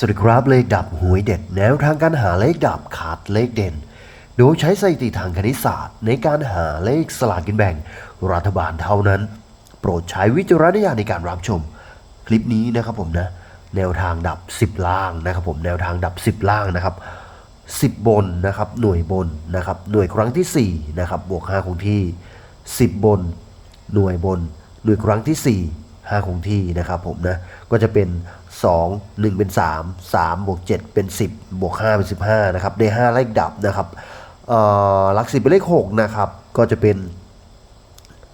สวัสดีครับเลขดับหวยเด็ดแนวทางการหาเลขดับขาดเลขเด่น โดยใช้สถิติทางคณิตศาสตร์ ในการหาเลขสลากกินแบ่ง รัฐบาลเท่านั้น โปรดใช้วิจารณญาณในการรับชม คลิปนี้นะครับผมนะ แนวทางดับ 10 ล่างนะครับผมแนวทางดับ 10 ล่างนะครับ 10 บนนะครับหน่วยบนนะครับหน่วยครั้งที่4นะครับบวก5คงที่ 10 บน หน่วยบน หน่วยครั้งที่ 4 5 คงที่นะครับผมนะ ก็จะเป็น 2 1 เป็น 3 3บวก7เป็น 10 บวก 5 เป็น 15 นะครับ ได้ 5 เลขดับนะครับหลักสิบเป็นเลข 6 นะครับ ก็จะเป็น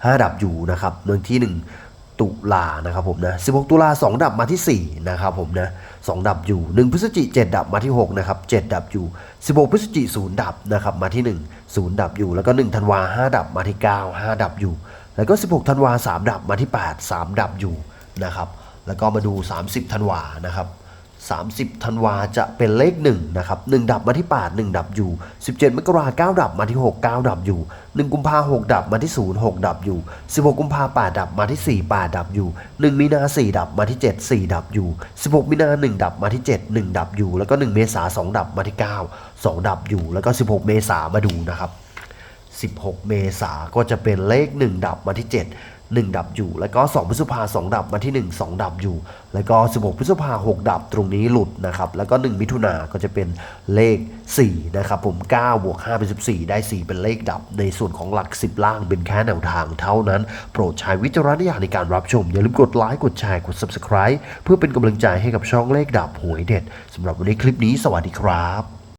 5 ดับอยู่นะครับเมืองที่ 1 ตุลานะครับผมนะ 16 ตุลา 2 ดับมาที่ 4 นะครับผมนะ 2 ดับอยู่ 1 พฤศจิก7ดับมาที่ 6 นะครับ 7 ดับอยู่ 16 พฤศจิ0ดับนะครับมาที่ 1 0 ดับอยู่ แล้วก็ 1 ธันวา5ดับมาที่ 9 5 ดับอยู่ แล้วก็ 16 ธันวา3ดับมาที่ 8 3 ดับอยู่นะครับ แล้วก็มาดู 30 ธันวานะครับ 30 ธันวาจะเป็นเลข1นะครับ1ดับมาที่ 8 1 ดับอยู่ 17 มกราคม9ดับมาที่ 6 9 ดับอยู่ 1 กุมภา6ดับมาที่ 0 6 ดับอยู่ 16 กุมภา8ดับมาที่ 4 8 ดับอยู่ 1 มีนา 4 ดับมาที่ 7 4 ดับอยู่ 16 มีนา 1 ดับมาที่ 7 1 ดับอยู่ แล้วก็ 1 เมษา2ดับมาที่ 9 2 ดับอยู่ แล้วก็ 16 เมษามาดูนะครับ 16 เมษาก็จะเป็นเลข 1 ดับมาที่ 7 1 ดับอยู่ แล้วก็ 2 พฤษภา2ดับมาที่ 1 2 ดับอยู่ แล้วก็ 16 พฤษภา6ดับตรงนี้หลุดนะครับ แล้วก็ 1 มิถุนาก็จะเป็นเลข 4 นะครับ ผม 9 บวก 5 เป็น 14 ได้ 4 เป็นเลขดับ ในส่วนของหลัก 10 ล่างเป็นแค่แนวทางเท่านั้น โปรดใช้วิจารณญาณในการรับชม อย่าลืมกดไลค์ กดแชร์ กด Subscribe เพื่อเป็นกำลังใจให้กับช่องเลขดับหวยเด็ดสำหรับวันนี้คลิปนี้ สวัสดีครับ